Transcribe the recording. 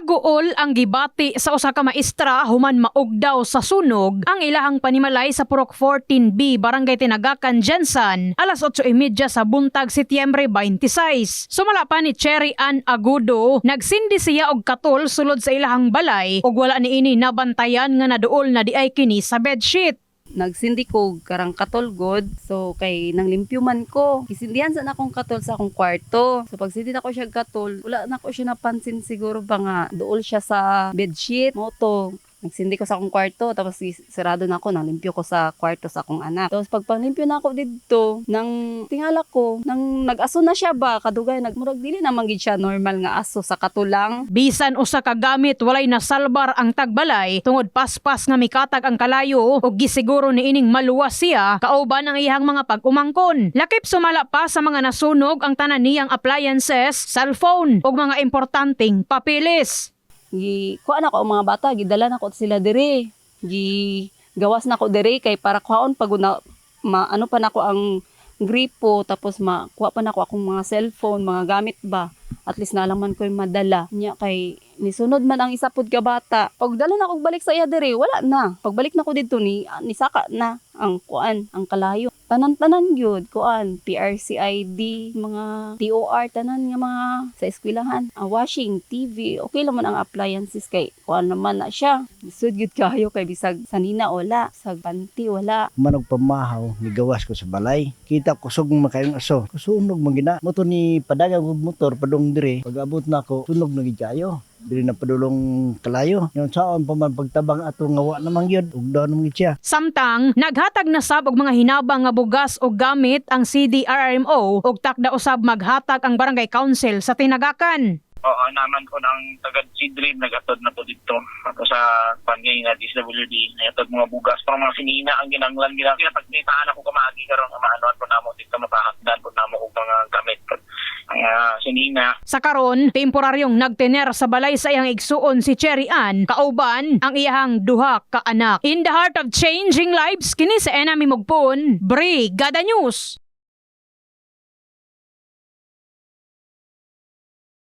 Naguol ang gibati sa usa ka maestra human maugdaw sa sunog ang ilahang panimalay sa Purok 14B Barangay Tinagakan Jensen alas 8:30 sa buntag Setyembre 26. Sumala pa ni Cherry Ann Agudo, nagsindi siya og katol sulod sa ilahang balay ug wala niini nabantayan nga naduol na di ay kini sa bedsheet. Nagsindi ko karang katol god so kay nang limpyo man ko kisindihan sa na akong katol sa akong kwarto. So pag sindi na ko siya katol wala na ko siya napansin siguro ba nga duol siya sa bedsheet mo to nagsindi ko sa akong kwarto tapos sarado na ako nang limpyo ko sa kwarto sa akong anak tapos pag panglimpyo na ako dito nang tingala ko nang nag-aso na siya ba kadugay nagmurag dili na manggid siya normal nga aso sa katulang Bisan usa ka gamit walay nasalbar ang tagbalay tungod paspas nga mikatag ang kalayo ug gisiguro ni ining maluwas siya kauban ang iyang mga pag-umangkon. Lakip sumala pa sa mga nasunog ang tanan niyang appliances, cellphone ug mga importanteng papilis. Gi kuha na ang mga bata gidala na ko sila dire gi gawas na ko dire kay para kuhaon pag una ma, ano pa na ko ang gripo tapos makuha pa na ko akong mga cellphone mga gamit ba. At least nalaman ko yung madala nya kay nisunod man ang isa pud ka bata. Pag dala na ko balik sa iya dire wala na. Pagbalik na ko dito ni nisaka na ang kuan ang kalayo tanan-tanan gyud kuan PRCID mga TOR tanan nga mga sa eskwelahan. Ang washing TV okay naman ang appliances kay kuan naman na siya. Sud gyud kayo kay bisag sanina wala sag panty wala. Manog pamahaw ni gawas ko sa balay. Kita kusog makayong aso. Kusunog magina moto ni padagang og motor padung dire. Pag abot na ako sunog na gid kayo. Dili na padulong kalayo. Yon saon pa man pagtabang ato nga wa namang gyud ug daw namang siya. Samtang naghatag na sab og mga hinabang nga bugas o gamit ang CDRMO ug takda usab maghatag ang barangay council sa tinagakan. Oo, naman ko ng tagad Sidrin, nagatod na po dito. Ako sa pangay na DSWD, nagatod mga bugas. Pero mga sinina ang ginanglan nila. Kaya pag nitaan ako kamagi karon nga maanuan po namo dito, mapahakdan po namo og mga gamit. Sinina, Sa karon, temporaryong nagtener sa balay sa iyang igsuon si Cherry Ann, kauban ang iyahang duha ka anak. In the heart of changing lives, kini sa Enami Mugpon, Brigada News.